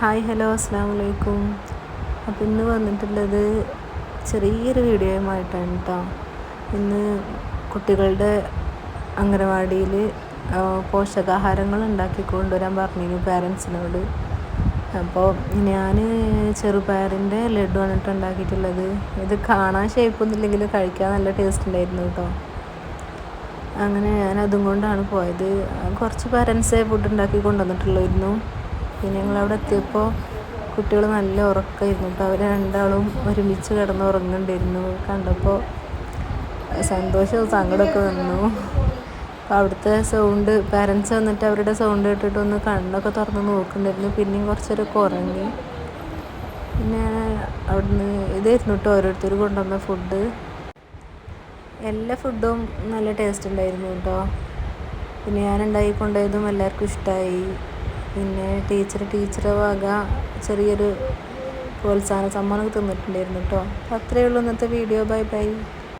Hi hello അസ്സാം വലൈക്കും അപ്പം ഇന്ന് വന്നിട്ടുള്ളത് ചെറിയൊരു വീഡിയോയുമായിട്ടാണ് കേട്ടോ ഇന്ന് കുട്ടികളുടെ അംഗനവാടിയിൽ പോഷകാഹാരങ്ങൾ ഉണ്ടാക്കി കൊണ്ടുവരാൻ പറഞ്ഞിരുന്നു പാരൻസിനോട്. അപ്പോൾ ഞാൻ ചെറുപയറിന്റെ ലഡു വന്നിട്ട് ഉണ്ടാക്കിയിട്ടുള്ളത്. ഇത് കാണാൻ ഷേപ്പൊന്നും ഇല്ലെങ്കിലും കഴിക്കാൻ നല്ല ടേസ്റ്റ് ഉണ്ടായിരുന്നു കേട്ടോ അങ്ങനെ ഞാൻ അതും കൊണ്ടാണ് പോയത്. കുറച്ച് പാരൻസേ ഫുഡ് ഉണ്ടാക്കി കൊണ്ടുവന്നിട്ടുള്ളായിരുന്നു. പിന്നെ ഞങ്ങൾ അവിടെ എത്തിയപ്പോൾ കുട്ടികൾ നല്ല ഉറക്കമായിരുന്നു അപ്പോൾ അവർ രണ്ടാളും ഒരുമിച്ച് കിടന്ന് ഉറങ്ങുന്നുണ്ടായിരുന്നു. കണ്ടപ്പോൾ സന്തോഷവും സങ്കടമൊക്കെ വന്നു. അപ്പോൾ അവിടുത്തെ സൗണ്ട് പാരൻസ് വന്നിട്ട് അവരുടെ സൗണ്ട് കേട്ടിട്ട് ഒന്ന് കണ്ണൊക്കെ തുറന്ന് നോക്കുന്നുണ്ടായിരുന്നു. പിന്നെയും കുറച്ചൊരു ഉറങ്ങി പിന്നെ അവിടുന്ന് ഇതായിരുന്നു കേട്ടോ ഓരോരുത്തർ കൊണ്ടുവന്ന ഫുഡ് എല്ലാ ഫുഡും നല്ല ടേസ്റ്റ് ഉണ്ടായിരുന്നു കേട്ടോ പിന്നെ ഞാൻ ഉണ്ടാക്കി കൊണ്ടുപോയതും എല്ലാവർക്കും ഇഷ്ടമായി ടീച്ചർ ടീച്ചറെ ചെറിയൊരു പ്രോത്സാഹന സമ്മാനമൊക്കെ തന്നിട്ടുണ്ടായിരുന്നു കേട്ടോ. അത്രയേ ഉള്ളൂ ഇന്നത്തെ വീഡിയോ ബൈ ബൈ